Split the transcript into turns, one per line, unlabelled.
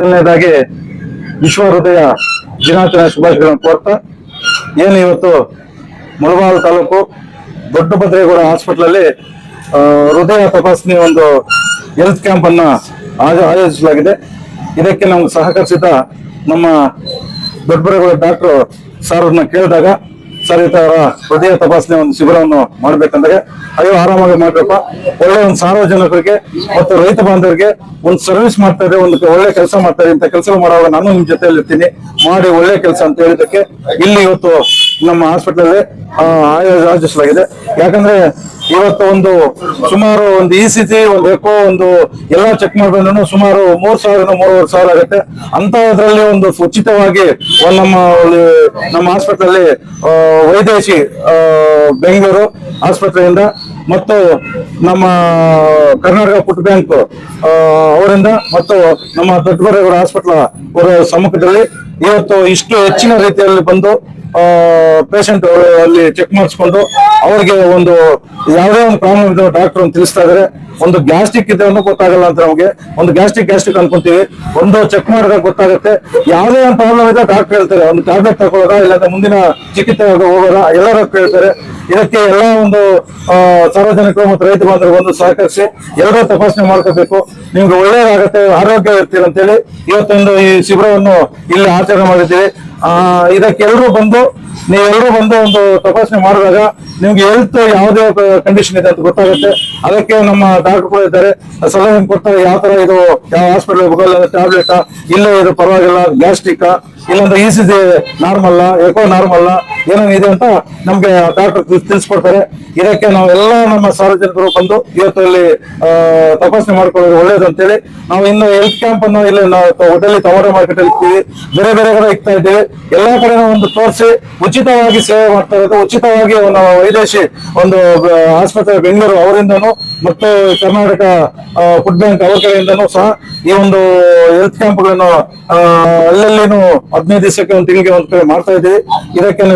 ಮೊದಲನೇದಾಗಿ ವಿಶ್ವ ಹೃದಯ ದಿನಾಚರಣೆ ಶುಭಾಶಯಗಳನ್ನು ಕೋರ್ತಾ, ಏನು ಇವತ್ತು ಮುಳಬಾಲ್ ತಾಲೂಕು ದೊಡ್ಡಭದ್ರೇಗೌಡ ಹಾಸ್ಪಿಟ್ಲಲ್ಲಿ ಹೃದಯ ತಪಾಸಣೆ ಒಂದು ಹೆಲ್ತ್ ಕ್ಯಾಂಪ್ ಅನ್ನ ಆಯೋ- ಆಯೋಜಿಸಲಾಗಿದೆ. ಇದಕ್ಕೆ ನಮ್ಗೆ ಸಹಕರಿಸಿದ ನಮ್ಮ ದೊಡ್ಡಬರೇಗೌಡ ಡಾಕ್ಟರ್ ಸರ್ ಅವ್ರನ್ನ ಕೇಳಿದಾಗ ಸರ್ ಈ ತರ ಹೃದಯ ತಪಾಸಣೆ ಒಂದು ಶಿಬಿರವನ್ನು ಮಾಡ್ಬೇಕಂದ್ರೆ ಅಯ್ಯೋ, ಆರಾಮಾಗಿ ಮಾಡ್ಬೇಕು ಒಳ್ಳೆ ಒಂದು ಸಾರ್ವಜನಿಕರಿಗೆ ಮತ್ತು ರೈತ ಬಾಂಧವರಿಗೆ ಒಂದು ಸರ್ವಿಸ್ ಮಾಡ್ತಾ ಇದೆ, ಒಂದು ಒಳ್ಳೆ ಕೆಲಸ ಮಾಡ್ತಾ ಇದೆ ಇಂಥ ಕೆಲಸ ಮಾಡುವಾಗ ನಾನು ನಿಮ್ ಜೊತೆಯಲ್ಲಿ ಇರ್ತೀನಿ ಮಾಡಿ ಒಳ್ಳೆ ಕೆಲಸ ಅಂತ ಹೇಳಿದಕ್ಕೆ ಇಲ್ಲಿ ಇವತ್ತು ನಮ್ಮ ಹಾಸ್ಪಿಟಲ್ ಆಯೋಜಿಸಲಾಗಿದೆ ಯಾಕಂದ್ರೆ ಇವತ್ತು ಒಂದು ಸುಮಾರು ಒಂದು ಇ ಸಿ ಜಿ ಒಂದು ಎಕೋ ಒಂದು ಎಲ್ಲ ಚೆಕ್ ಮಾಡ್ಕೊಂಡು ಸುಮಾರು ಮೂರ್ ಸಾವಿರ ಮೂರುವರೆ ಸಾವಿರ ಆಗುತ್ತೆ. ಅಂತದ್ರಲ್ಲಿ ಒಂದು ಉಚಿತವಾಗಿ ನಮ್ಮ ನಮ್ಮ ಹಾಸ್ಪಿಟಲ್ ವೈದೇಶಿ ಬೆಂಗಳೂರು ಆಸ್ಪತ್ರೆಯಿಂದ ಮತ್ತು ನಮ್ಮ ಕರ್ನಾಟಕ ಫುಡ್ ಬ್ಯಾಂಕ್ ಅವರಿಂದ ಮತ್ತು ನಮ್ಮ ದೊಡ್ಡಬರೇಗೌಡ ಹಾಸ್ಪಿಟಲ್ ಅವರ ಸಮ್ಮುಖದಲ್ಲಿ ಇವತ್ತು ಇಷ್ಟು ಹೆಚ್ಚಿನ ರೀತಿಯಲ್ಲಿ ಬಂದು ಪೇಷಂಟ್ ಅಲ್ಲಿ ಚೆಕ್ ಮಾಡಿಸ್ಕೊಂಡು ಅವ್ರಿಗೆ ಒಂದು ಯಾವುದೇ ಒಂದು ಪ್ರಾಬ್ಲಮ್ ಇದೆ ಡಾಕ್ಟರ್ ಅಂತ ತಿಳಿಸ್ತಾ ಇದಾರೆ. ಒಂದು ಗ್ಯಾಸ್ಟ್ರಿಕ್ ಇದೆ ಅನ್ನೋ ಗೊತ್ತಾಗಲ್ಲ ಅಂತ ನಮಗೆ. ಒಂದು ಗ್ಯಾಸ್ಟ್ರಿಕ್ ಗ್ಯಾಸ್ಟ್ರಿಕ್ ಅನ್ಕೊಂತೀವಿ. ಒಂದು ಚೆಕ್ ಮಾಡಿದಾಗ ಗೊತ್ತಾಗುತ್ತೆ. ಯಾವುದೇ ಒಂದು ಪ್ರಾಬ್ಲಮ್ ಇದೆ ಡಾಕ್ಟರ್ ಹೇಳ್ತಾರೆ. ಒಂದು ಟ್ಯಾಬ್ಲೆಟ್ ತಗೊಳ್ಳೋದ, ಇಲ್ಲಾಂದ್ರೆ ಮುಂದಿನ ಚಿಕಿತ್ಸೆ ಹೋಗೋದ, ಎಲ್ಲರೂ ಕೇಳ್ತಾರೆ. ಇದಕ್ಕೆ ಎಲ್ಲ ಒಂದು ಸಾರ್ವಜನಿಕರು ಮತ್ತು ರೈತ ಬಾಂಧವರು ಒಂದು ಸಹಕರಿಸಿ ಎಲ್ಲರೂ ತಪಾಸಣೆ ಮಾಡ್ಕೋಬೇಕು. ನಿಮ್ಗೆ ಒಳ್ಳೇದಾಗುತ್ತೆ ಆರೋಗ್ಯ ಇರ್ತೀರಂತೇಳಿ ಇವತ್ತೊಂದು ಈ ಶಿಬಿರವನ್ನು ಇಲ್ಲಿ ಆಚರಣೆ ಮಾಡಿದ್ದೀವಿ ಆ ಇದಕ್ಕೆ ಎಲ್ಲರೂ ಬಂದು ನೀವೆಲ್ಲರೂ ಬಂದು ಒಂದು ತಪಾಸಣೆ ಮಾಡಿದಾಗ ನಿಮ್ಗೆ ಹೆಲ್ತ್ ಯಾವುದೇ ಕಂಡೀಷನ್ ಇದೆ ಅಂತ ಗೊತ್ತಾಗುತ್ತೆ. ಅದಕ್ಕೆ ನಮ್ಮ ಡಾಕ್ಟರ್ ಕೂಡ ಇದ್ದಾರೆ. ಸಲಹೆ ಕೊಡ್ತಾರೆ? ಯಾವ ತರ ಇದು, ಯಾವ ಹಾಸ್ಪಿಟಲ್ ಹೋಗಲ್ಲ ಟ್ಯಾಬ್ಲೆಟ್ ಇಲ್ಲ ಇದು ಪರವಾಗಿಲ್ಲ ಗ್ಯಾಸ್ಟ್ರಿಕ್ ಇಲ್ಲಾಂದ್ರೆ E C G normal echo normal ಇದೆ ಅಂತ ನಮ್ಗೆ ಡಾಕ್ಟರ್ ತಿಳಿಸ್ಕೊಡ್ತಾರೆ. ಇದಕ್ಕೆ ನಾವೆಲ್ಲ ನಮ್ಮ ಸಾರ್ವಜನಿಕರು ಬಂದು ಇವತ್ತು ಇಲ್ಲಿ ತಪಾಸಣೆ ಮಾಡ್ಕೊಳ್ಳೋದು ಒಳ್ಳೇದು ಅಂತೇಳಿ ನಾವು ಇನ್ನು ಹೆಲ್ತ್ ಕ್ಯಾಂಪ್ ಅನ್ನು ಇಲ್ಲಿ ನಾವು ಹೋಟೆಲ್ ಟೊಮೊಟೊ ಮಾರ್ಕೆಟ್ ಅಲ್ಲಿ ಬೇರೆ ಬೇರೆ ಕಡೆ ಇಕ್ತಾ ಇದ್ದೀವಿ. ಎಲ್ಲಾ ಕಡೆ ಒಂದು ತೋರಿಸಿ ಉಚಿತವಾಗಿ ಸೇವೆ ಮಾಡ್ತಾ ಇರೋದು. ಉಚಿತವಾಗಿ ಅವನ ವೈದೇಶಿ ಒಂದು ಆಸ್ಪತ್ರೆ ಬೆಂಗಳೂರು ಅವರಿಂದನು ಮತ್ತು ಕರ್ನಾಟಕ ಫುಡ್ ಬ್ಯಾಂಕ್ ಅವ್ರ ಕಡೆಯಿಂದನೂ ಸಹ ಈ ಒಂದು ಹೆಲ್ತ್ ಕ್ಯಾಂಪ್ಗಳನ್ನು ಅಲ್ಲಲ್ಲಿನೂ ಹದಿನೈದು ದಿವಸಕ್ಕೆ ಒಂದು ತಿಂಗಳಿಗೆ ಒಂದು ಕಡೆ ಮಾಡ್ತಾ ಇದ್ದೀವಿ. ಇದಕ್ಕೆ